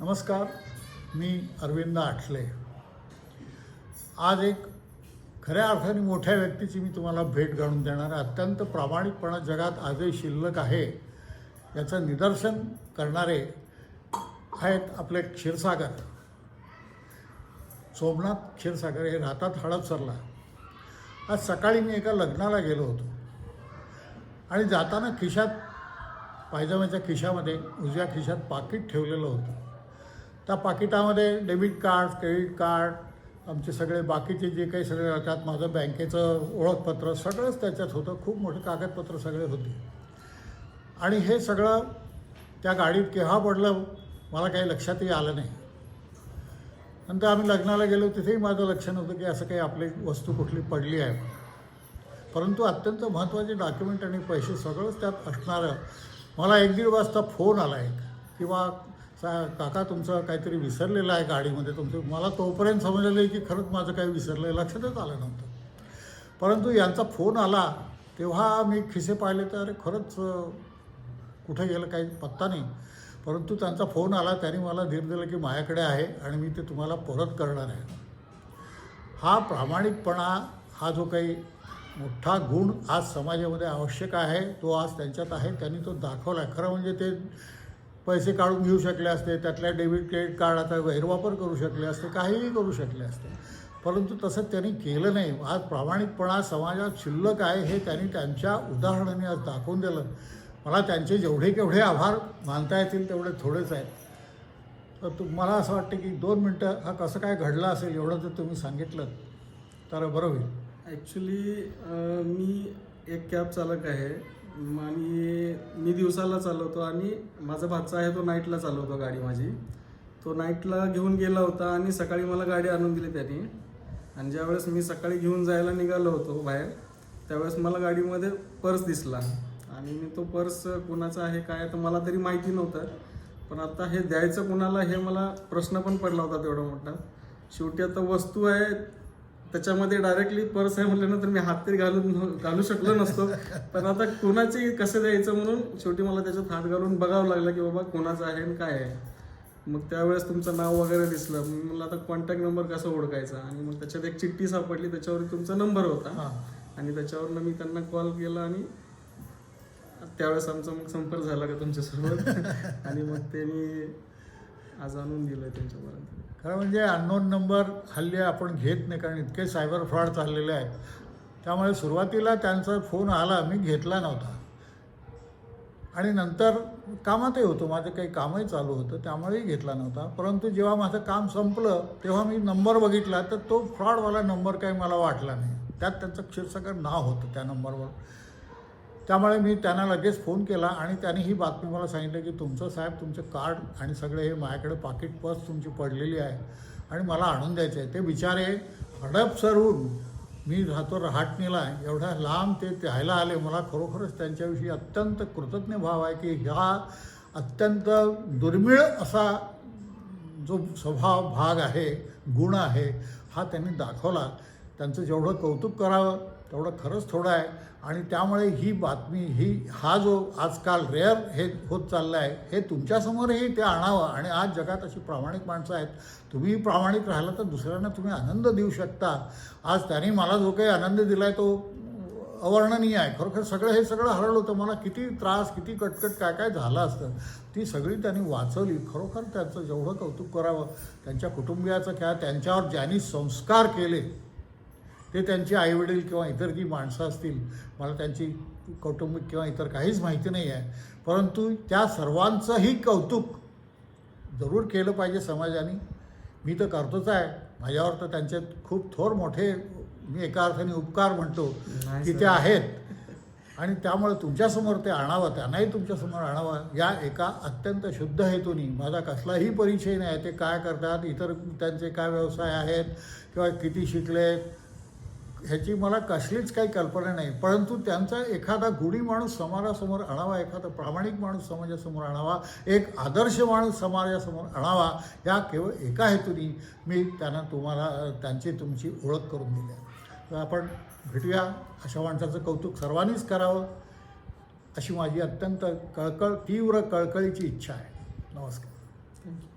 नमस्कार मी अरविंद आठले. आज एक खऱ्या अर्थाने मोठ्या व्यक्तीची मी तुम्हाला भेट घालून देणार अत्यंत प्रामाणिकपणा जगात आजही शिल्लक आहे. याचं निदर्शन करणारे आहेत आपले क्षीरसागर. सोमनाथ क्षीरसागर हे राहतात हडपसरला आज सकाळी मी एका लग्नाला गेलो होतो. आणि जाताना खिशात पायजमाच्या खिशामध्ये उजव्या खिशात पाकिट ठेवलेलं होतं. त्या पाकिटामध्ये डेबिट कार्ड क्रेडिट कार्ड आमचे सगळे बाकीचे जे काही सगळे राहतात माझं बँकेचं ओळखपत्र सगळंच त्याच्यात होतं. खूप मोठे कागदपत्र सगळे होते. आणि हे सगळं त्या गाडीत केव्हा पडलं मला काही लक्षातही आलं नाही. नंतर आम्ही लग्नाला गेलो तिथेही माझं लक्ष नव्हतं की असं काही आपली वस्तू कुठली पडली आहे परंतु अत्यंत महत्त्वाचे डॉक्युमेंट आणि पैसे सगळंच त्यात असणारं. मला एक दीड वाजता फोन आला एक किंवा सा काका तुमचं काहीतरी विसरलेलं आहे गाडीमध्ये. तुमचं मला तोपर्यंत समजलेलं की खरंच माझं काही विसरलं आहे लक्षातच आलं नव्हतं. परंतु यांचा फोन आला तेव्हा मी खिसे पाहिले तर अरे खरंच कुठं कुठे गेलं काही पत्ता नाही. परंतु त्यांचा फोन आला त्यांनी मला धीर दिलं की माझ्याकडे आहे आणि मी ते तुम्हाला परत करणार आहे. हा प्रामाणिकपणा हा जो काही मोठा गुण आज समाजामध्ये आवश्यक आहे तो आज त्यांच्यात आहे त्यांनी तो दाखवला आहे खरं म्हणजे ते पैसे काढून घेऊ शकले असते त्यातल्या डेबिट क्रेडिट कार्डाचा गैरवापर करू शकले असते काहीही करू शकले असते. परंतु तसं त्यांनी केलं नाही. आज प्रामाणिकपणा समाजात शिल्लक आहे हे त्यांनी त्यांच्या उदाहरणाने आज दाखवून दिलं. मला त्यांचे जेवढे केवढे आभार मानता येतील तेवढे थोडेच आहेत. तर तुम्हाला असं वाटतं की दोन मिनटं हा कसं काय घडलं असेल एवढं जर तुम्ही सांगितलं तर बरं होईल. ॲक्च्युली मी एक कॅब चालक आहे. आणि दिवसाला चालवतो आणि माझा भाचा आहे तो नाईटला चालवतो गाडी माझी. तो नाईटला घेऊन गेला होता आणि सकाळी मला गाडी आणून दिली त्याने. आणि ज्यावेळेस मी सकाळी घेऊन जायला निघालो होतो बाहेर त्यावेळेस मला गाडीमध्ये पर्स दिसला. आणि मी तो पर्स कुणाचा आहे काय तर मला तरी माहिती नव्हतं. पण आता हे द्यायचं कुणाला हे मला प्रश्न पण पडला होता तेवढा मोठा. शेवटी आता वस्तू आहे त्याच्यामध्ये डायरेक्टली पर्स आहे म्हटल्यानंतर मी हात तरी घालून घालू शकलो नसतो. पण आता कोणाची कसं द्यायचं म्हणून शेवटी मला त्याच्यात हात घालून बघावं लागलं की बाबा कोणाचं आहे आणि काय आहे. मग त्यावेळेस तुमचं नाव वगैरे दिसलं. मग मला आता कॉन्टॅक्ट नंबर कसा ओळखायचा? आणि मग त्याच्यात एक चिठ्ठी सापडली. त्याच्यावर तुमचा नंबर होता. आणि त्याच्यावरनं मी त्यांना कॉल केला आणि त्यावेळेस आमचा मग संपर्क झाला का तुमच्यासोबत? आणि मग त्यांनी आज आणून दिलं त्यांच्यापर्यंत. खरं म्हणजे अननोन नंबर हल्ली आपण घेत नाही कारण इतके सायबर फ्रॉड चाललेले आहेत. त्यामुळे सुरुवातीला त्यांचा फोन आला मी घेतला नव्हता. आणि नंतर कामातही होतो माझं काही कामही चालू होतं त्यामुळेही घेतला नव्हता. परंतु जेव्हा माझं काम संपलं तेव्हा मी नंबर बघितला तर तो फ्रॉडवाला नंबर काही मला वाटला नाही. त्यात त्यांचं क्षीरसागर नाव होतं त्या नंबरवर त्यामुळे मी त्यांना लगेच फोन केला आणि त्यांनी ही बातमी मला सांगितलं की तुमचं साहेब तुमचं कार्ड आणि सगळे हे माझ्याकडे पाकिट पर्स तुमची पडलेली आहे आणि मला आणून द्यायचं आहे. ते बिचारे हडपसरहून मी राहतो रहाटणीला एवढ्या लांब ते राहायला आले. मला खरोखरच त्यांच्याविषयी अत्यंत कृतज्ञ भाव आहे की ह्या अत्यंत दुर्मिळ असा जो स्वभाव भाग आहे गुण आहे हा त्यांनी दाखवला. त्यांचं जेवढं कौतुक करावं तेवढं खरंच थोडं आहे. आणि त्यामुळे ही बातमी ही हा जो आजकाल रेअर हे होत चाललं आहे हे तुमच्यासमोरही ते आणावं. आणि आज जगात अशी प्रामाणिक माणसं आहेत. तुम्ही प्रामाणिक राहिला तर दुसऱ्यांना तुम्ही आनंद देऊ शकता. आज त्यांनी मला जो काही आनंद दिला आहे तो अवर्णनीय आहे. खरोखर सगळं हे सगळं हरळ होतं. मला किती त्रास किती कटकट काय काय झालं असतं ती सगळी त्यांनी वाचवली. खरोखर त्यांचं जेवढं कौतुक करावं त्यांच्या कुटुंबियाचं क्या त्यांच्यावर ज्यांनी संस्कार केले ते त्यांचे आईवडील किंवा इतर जी माणसं असतील मला त्यांची कौटुंबिक किंवा इतर काहीच माहिती नाही आहे परंतु त्या सर्वांचंही कौतुक जरूर केलं पाहिजे समाजाने. मी तर करतोच आहे. माझ्यावर तर त्यांचे खूप थोर मोठे मी एका अर्थाने उपकार म्हणतो की. ते आहेत. आणि त्यामुळे तुमच्यासमोर ते आणावं त्यांनाही तुमच्यासमोर आणावं. या एका अत्यंत शुद्ध हेतूनी माझा कसलाही परिचय नाही. ते काय करतात? इतर त्यांचे काय व्यवसाय आहेत? किंवा किती शिकलेत? ह्याची मला कसलीच काही कल्पना नाही. परंतु त्यांचा एखादा गुढी माणूस समाजासमोर आणावा एखादा प्रामाणिक माणूस समाजासमोर आणावा एक आदर्श माणूस समाजासमोर आणावा या केवळ एका हेतूने मी त्यांना तुम्हाला त्यांची तुमची ओळख करून दिली आहे. तर आपण भेटूया. अशा माणसाचं कौतुक सर्वांनीच करावं अशी माझी अत्यंत कळकळ तीव्र कळकळीची इच्छा आहे. नमस्कार. थँक्यू